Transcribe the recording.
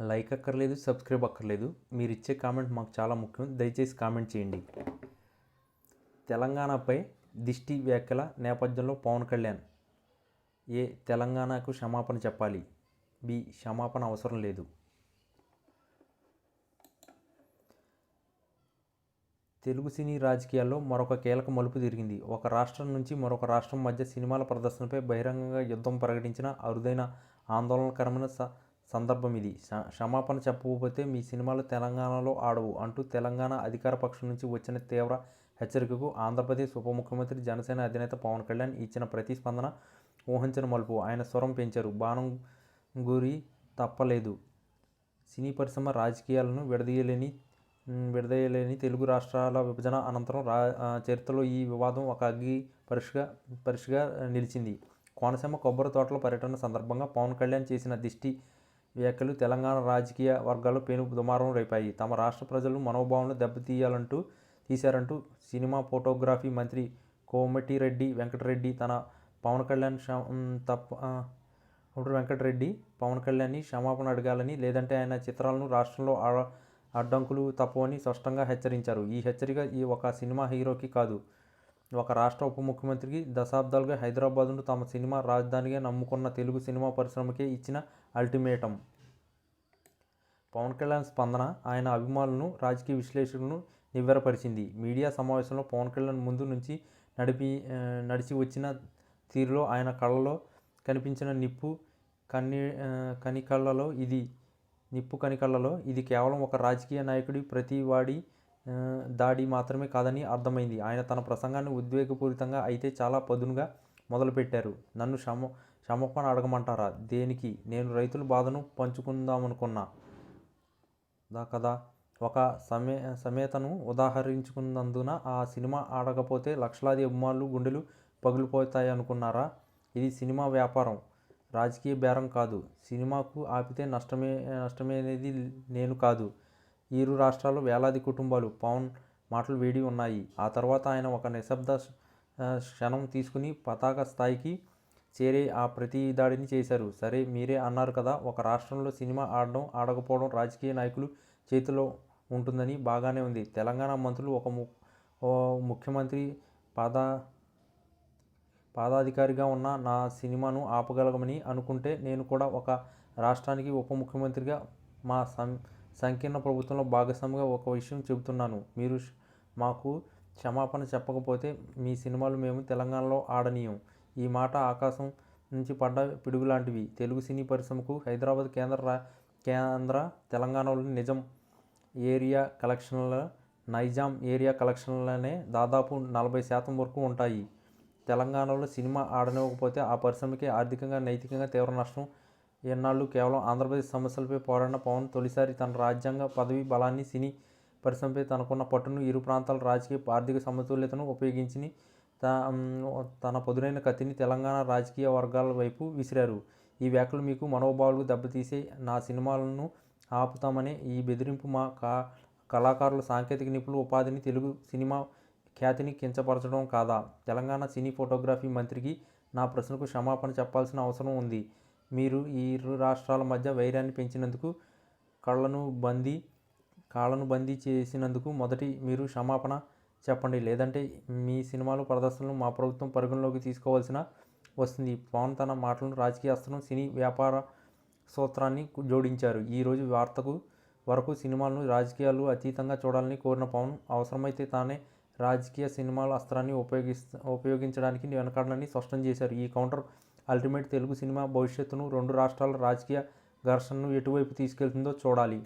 Like అక్కర్లేదు subscribe అక్కర్లేదు. మీరు ఇచ్చే కామెంట్ మాకు చాలా ముఖ్యం. దయచేసి కామెంట్ చేయండి. తెలంగాణపై దిష్టి వ్యాఖ్యల నేపథ్యంలో పవన్ కళ్యాణ్. ఏ తెలంగాణకు క్షమాపణ చెప్పాలి? బి క్షమాపణ అవసరం లేదు. తెలుగు సినీ రాజకీయాల్లో మరొక కీలక మలుపు తిరిగింది. ఒక రాష్ట్రం నుంచి మరొక రాష్ట్రం మధ్య సినిమాల ప్రదర్శనపై బహిరంగంగా యుద్ధం ప్రకటించిన అరుదైన ఆందోళనకరమైన స సందర్భం ఇది. క్షమాపణ చెప్పకపోతే మీ సినిమాలు తెలంగాణలో ఆడవు అంటూ తెలంగాణ అధికార పక్షం నుంచి వచ్చిన తీవ్ర హెచ్చరికకు ఆంధ్రప్రదేశ్ ఉప ముఖ్యమంత్రి జనసేన అధినేత పవన్ కళ్యాణ్ ఇచ్చిన ప్రతిస్పందన ఊహించిన మలుపు. ఆయన స్వరం పెంచారు. బాణం గురి తప్పలేదు. సినీ పరిశ్రమ రాజకీయాలను విడదీయలేని విడదీయలేని తెలుగు రాష్ట్రాల విభజన అనంతరం రా చరిత్రలో ఈ వివాదం ఒక అగ్గి పరిషగా పరిషగా నిలిచింది. కోనసీమ కొబ్బరి తోటల పర్యటన సందర్భంగా పవన్ కళ్యాణ్ చేసిన దిష్టి వ్యాఖ్యలు తెలంగాణ రాజకీయ వర్గాల్లో పేను దుమారం రేపాయి. తమ రాష్ట్ర ప్రజలు మనోభావాలను దెబ్బతీయాలంటూ తీశారంటూ సినిమా ఫోటోగ్రఫీ మంత్రి కోమటిరెడ్డి వెంకటరెడ్డి తన పవన్ కళ్యాణ్ తప్ప వెంకటరెడ్డి పవన్ కళ్యాణ్ని క్షమాపణ అడగాలని లేదంటే ఆయన చిత్రాలను రాష్ట్రంలో అడ్డంకులు తప్పవని స్పష్టంగా హెచ్చరించారు. ఈ హెచ్చరిక ఈ ఒక సినిమా హీరోకి కాదు. ఒక రాష్ట్ర ఉప ముఖ్యమంత్రికి దశాబ్దాలుగా హైదరాబాద్ను తమ సినిమా రాజధానిగా నమ్ముకున్న తెలుగు సినిమా పరిశ్రమకే ఇచ్చిన అల్టిమేటం. పవన్ కళ్యాణ్ స్పందన ఆయన అభిమానులను రాజకీయ విశ్లేషకులను నివ్వెరపరిచింది. మీడియా సమావేశంలో పవన్ కళ్యాణ్ ముందు నుంచి నడిపి నడిచి వచ్చిన తీరులో ఆయన కళ్ళలో కనిపించిన నిప్పు కన్ని కనికళ్ళలో ఇది నిప్పు కనికళ్ళలో ఇది కేవలం ఒక రాజకీయ నాయకుడి ప్రతివాడి వాడి దాడి మాత్రమే కాదని అర్థమైంది. ఆయన తన ప్రసంగాన్ని ఉద్వేగపూరితంగా అయితే చాలా పదునుగా మొదలుపెట్టారు. నన్ను క్షమ క్షమాపణ అడగమంటారా? దేనికి? నేను రైతుల బాధను పంచుకుందామనుకున్నా. దా కదా. ఒక సమే సమేతను ఉదాహరించుకున్నందున ఆ సినిమా ఆడకపోతే లక్షలాది అభిమానులు గుండెలు పగిలిపోతాయి అనుకున్నారా ఇది సినిమా వ్యాపారం. రాజకీయ బేరం కాదు. సినిమాకు ఆపితే నష్టమే నష్టమేది నేను కాదు. ఈ ఇరు రాష్ట్రాల్లో వేలాది కుటుంబాలు పవన్ మాటలు వేడి ఉన్నాయి. ఆ తర్వాత ఆయన ఒక నిశ్శబ్ద క్షణం తీసుకుని పతాక స్థాయికి చేరే ఆ ప్రతి దాడిని చేశారు. సరే మీరే అన్నారు కదా ఒక రాష్ట్రంలో సినిమా ఆడడం ఆడకపోవడం రాజకీయ నాయకులు చేతిలో ఉంటుందని బాగానే ఉంది. తెలంగాణ మంత్రులు ఒక ము ముఖ్యమంత్రి పాదా పాదాధికారిగా ఉన్న నా సినిమాను ఆపగలగమని అనుకుంటే నేను కూడా ఒక రాష్ట్రానికి ఉప ముఖ్యమంత్రిగా మా సం సంకీర్ణ ప్రభుత్వంలో భాగస్వామిగా ఒక విషయం చెబుతున్నాను. మీరు మాకు క్షమాపణ చెప్పకపోతే మీ సినిమాలు మేము తెలంగాణలో ఆడనీయం. ఈ మాట ఆకాశం నుంచి పడ్డ పిడుగు లాంటివి తెలుగు సినీ పరిశ్రమకు హైదరాబాద్ కేంద్ర కేంద్ర తెలంగాణలోని నిజం ఏరియా కలెక్షన్ల నైజాం ఏరియా కలెక్షన్లనే దాదాపు నలభై శాతం వరకు ఉంటాయి. తెలంగాణలో సినిమా ఆడనివ్వకపోతే ఆ పరిశ్రమకి ఆర్థికంగా నైతికంగా తీవ్ర నష్టం ఎన్నాళ్ళు కేవలం ఆంధ్రప్రదేశ్ సమస్యలపై పోరాడిన పవన్ తొలిసారి తన రాజ్యాంగ పదవి బలాన్ని సినీ పరిశ్రమపై తనకున్న పట్టును ఇరు ప్రాంతాల రాజకీయ ఆర్థిక సమతుల్యతను ఉపయోగించి త- తన పదునైన కత్తిని తెలంగాణ రాజకీయ వర్గాల వైపు విసిరారు. ఈ వ్యాఖ్యలు మీకు మనోభావాలు దెబ్బతీసే నా సినిమాలను ఆపుతామనే ఈ బెదిరింపు మా కా కళాకారుల సాంకేతిక నిపుణుల ఉపాధిని తెలుగు సినిమా ఖ్యాతిని కించపరచడం కాదా? తెలంగాణ సినీ ఫోటోగ్రఫీ మంత్రికి నా ప్రశ్నకు క్షమాపణ చెప్పాల్సిన అవసరం ఉంది. మీరు ఈ ఇరు రాష్ట్రాల మధ్య వైరాన్ని పెంచినందుకు కళ్ళను బందీ కాళ్ళను బందీ చేసినందుకు మొదటి మీరు క్షమాపణ చెప్పండి. లేదంటే మీ సినిమాలు ప్రదర్శనలు మా ప్రభుత్వం పరిగణలోకి తీసుకోవాల్సిన వస్తుంది. పవన్ తన మాటలను రాజకీయ అస్త్రం సినీ వ్యాపార సూత్రాన్ని జోడించారు. ఈరోజు వార్తకు వరకు సినిమాలను రాజకీయాలు అతీతంగా చూడాలని కోరిన పవన్ అవసరమైతే తానే రాజకీయ సినిమాల అస్త్రాన్ని ఉపయోగిస్త ఉపయోగించడానికి వెనకాడనని స్పష్టం చేశారు. ఈ కౌంటర్ అల్టిమేట్ తెలుగు సినిమా భవిష్యత్తును రెండు రాష్ట్రాల రాజకీయ ఘర్షణను ఎటువైపు తీసుకెళ్తుందో చూడాలి.